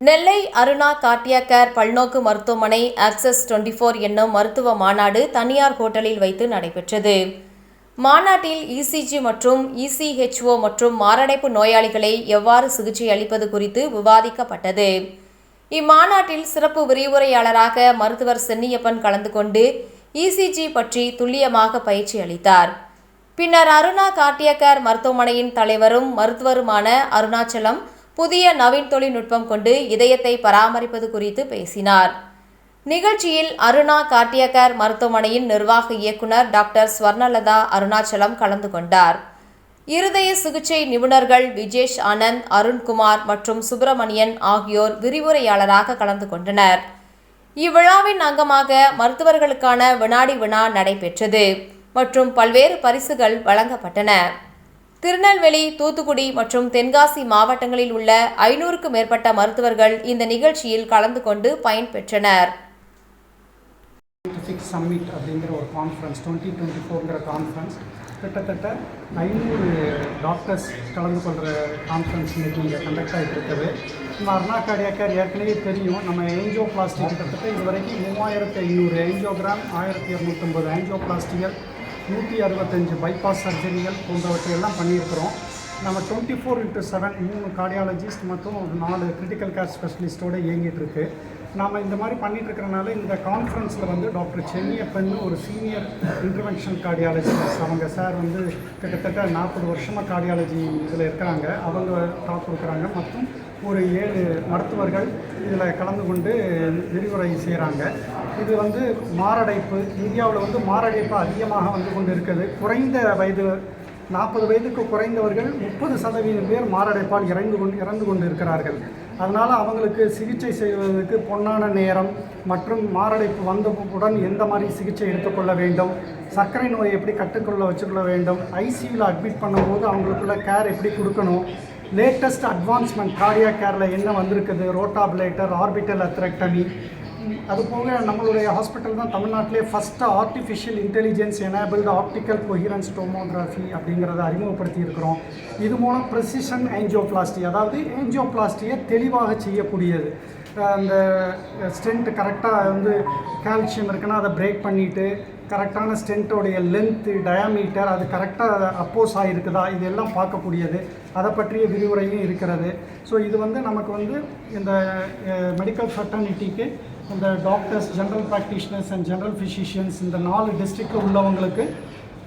நெல்லை Aruna Cardia care பல்நோக்கு மருத்துவமனை access 24 four என்னும் மருத்துவ மாநாடு தனியார் ஹோட்டலில் வைத்து நடைபெற்றது. மாநாட்டில் இசிஜி மற்றும் இசிஹெச்ஓ மற்றும் மாரடைப்பு நோயாளிகளை எவ்வாறு சிகிச்சை அளிப்பது குறித்து விவாதிக்கப்பட்டது. இம்மாநாட்டில் சிறப்பு விரிவுரையாளராக மருத்துவர் சென்னியப்பன் கலந்து கொண்டு இசிஜி பற்றி துல்லியமாக பயிற்சி அளித்தார். பின்னர் அருணா கார்டியக்கர் மருத்துவமனையின் தலைவரும் மருத்துவருமான அருணாச்சலம் புதிய நவீன் தொழில்நுட்பம் கொண்டு இதயத்தை பராமரிப்பது குறித்து பேசினார். நிகழ்ச்சியில் அருணா கார்டியகர் மருத்துவமனையின் நிர்வாக இயக்குனர் டாக்டர் ஸ்வர்ணலதா அருணாச்சலம் கலந்து கொண்டார். இருதய சிகிச்சை நிபுணர்கள் விஜேஷ் ஆனந்த் அருண்குமார் மற்றும் சுப்பிரமணியன் ஆகியோர் விரிவுரையாளராக கலந்து கொண்டனர். இவ்விழாவின் அங்கமாக மருத்துவர்களுக்கான வினாடி வினா நடைபெற்றது மற்றும் பல்வேறு பரிசுகள் வழங்கப்பட்டன. திருநெல்வேலி தூத்துக்குடி மற்றும் தென்காசி மாவட்டங்களில் உள்ள ஐநூறுக்கும் மேற்பட்ட மருத்துவர்கள் இந்த நிகழ்ச்சியில் கலந்து கொண்டு பயன்பெற்றனர் சயின்டிஃபிக் சம்மிட் அப்படிங்கிற ஒரு கான்ஃபரன்ஸ் டுவெண்ட்டி டுவெண்ட்டி ஃபோர்ங்கிற கான்ஃபரன்ஸ் கிட்டத்தட்ட ஐநூறு டாக்டர்ஸ் கலந்து கொள்கிற கான்ஃபரன்ஸ் இன்னைக்கு இங்கே கண்டக்ட் ஆகிட்டு இருக்குது நம்ம அருணா கார்டியாக்கர் ஏற்கனவே தெரியும். நம்ம ஏஞ்சோ பிளாஸ்டிக் கிட்டத்தட்ட இது வரைக்கும் மூவாயிரத்து ஐநூறு ஏஞ்சோகிராம் ஆயிரத்தி இரநூத்தம்பது ஏஞ்சோ பிளாஸ்டிகள் நூற்றி அறுபத்தஞ்சு பைபாஸ் சர்ஜரிகள் போன்றவற்றை எல்லாம் பண்ணியிருக்கிறோம். நம்ம டுவெண்ட்டி ஃபோர் இன்ட்டு செவன் மூணு கார்டியாலஜிஸ்ட் மற்றும் ஒரு நாலு கிரிட்டிக்கல் கேர் ஸ்பெஷலிஸ்ட்டோடு இயங்கிட்டுருக்கு நாம் இந்த மாதிரி பண்ணிட்டு இருக்கிறனால இந்த கான்ஃபரன்ஸில் வந்து டாக்டர் சென்னியப்பன் ஒரு சீனியர் இன்டர்வென்ஷன் கார்டியாலஜிஸ்ட் அவங்க சார் வந்து கிட்டத்தட்ட நாற்பது வருஷமாக கார்டியாலஜி இதில் இருக்கிறாங்க. அவங்க டாக் கொடுக்குறாங்க. மற்றும் ஒரு ஏழு மருத்துவர்கள் இதில் கலந்து கொண்டு விரிவுரை செய்கிறாங்க இது வந்து மாரடைப்பு. இந்தியாவில் வந்து மாரடைப்பு அதிகமாக வந்து கொண்டு இருக்குது குறைந்த வயது நாற்பது வயதுக்கு குறைந்தவர்கள் முப்பது சதவீதம் பேர் மாரடைப்பால் இறந்து கொண்டு இறந்து கொண்டு இருக்கிறார்கள் அதனால் அவங்களுக்கு சிகிச்சை செய்வதற்கு பொன்னான நேரம் மற்றும் மாரடைப்பு வந்தவுடன் எந்த மாதிரி சிகிச்சை எடுத்துக்கொள்ள வேண்டும்? சர்க்கரை நோயை எப்படி கட்டுக்கொள்ள வச்சுக்கொள்ள வேண்டும்? ஐசியூவில் அட்மிட் பண்ணும்போது அவங்களுக்குள்ள கேர் எப்படி கொடுக்கணும்? லேட்டஸ்ட் அட்வான்ஸ்மெண்ட் கார்டியா கேரில் என்ன வந்திருக்குது? ரோட்டாபிலேட்டர் ஆர்பிட்டல் அத்ரெக்டமி அது போக நம்மளுடைய ஹாஸ்பிட்டல் தான் தமிழ்நாட்டிலே first artificial intelligence enabled optical coherence tomography அப்படிங்கிறத அறிமுகப்படுத்தி இருக்கிறோம். இது மூலம் ப்ரெசிஷன் ஏஞ்சியோபிளாஸ்டி அதாவது ஏஞ்சியோபிளாஸ்டியை தெளிவாக செய்யக்கூடியது. அந்த ஸ்டென்ட் கரெக்டாக வந்து கால்சியம் இருக்குன்னா அதை பிரேக் பண்ணிவிட்டு கரெக்டான ஸ்டென்ட்டோடைய லென்த்து டயாமீட்டர் அது கரெக்டாக அப்போஸ் ஆகிருக்குதா இது எல்லாம் பார்க்கக்கூடியது. அதை பற்றிய விரிவுரையும் இருக்கிறது. ஸோ இது வந்து நமக்கு வந்து இந்த மெடிக்கல் ஃபெட்டர்னிட்டிக்கு இந்த doctors general practitioners and general physicians இந்த நாலு டிஸ்ட்ரிக்டில் உள்ளவங்களுக்கு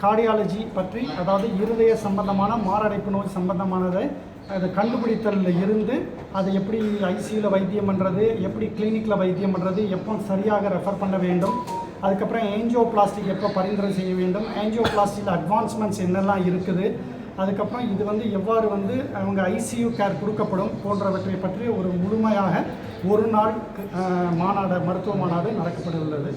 கார்டியாலஜி பற்றி அதாவது இருதய சம்பந்தமான மாரடைப்பு நோய் சம்பந்தமானதை அதை கண்டுபிடித்தலில் இருந்து அதை எப்படி ஐசியூவில் வைத்தியம் பண்ணுறது எப்படி கிளினிக்கில் வைத்தியம் பண்ணுறது எப்போ சரியாக ரெஃபர் பண்ண வேண்டும் அதுக்கப்புறம் ஏஞ்சியோ பிளாஸ்டிக் எப்போ பரிந்துரை செய்ய வேண்டும் ஏஞ்சியோ பிளாஸ்டிக்கில் அட்வான்ஸ்மெண்ட்ஸ் என்னெல்லாம் இருக்குது அதுக்கப்புறம் இது வந்து எவ்வாறு வந்து அவங்க ஐசியூ கேர் கொடுக்கப்படும் போன்றவற்றை பற்றி ஒரு முழுமையாக ஒரு நாள் மாநாடு மருத்துவ மாநாடு நடக்கப்பட உள்ளது.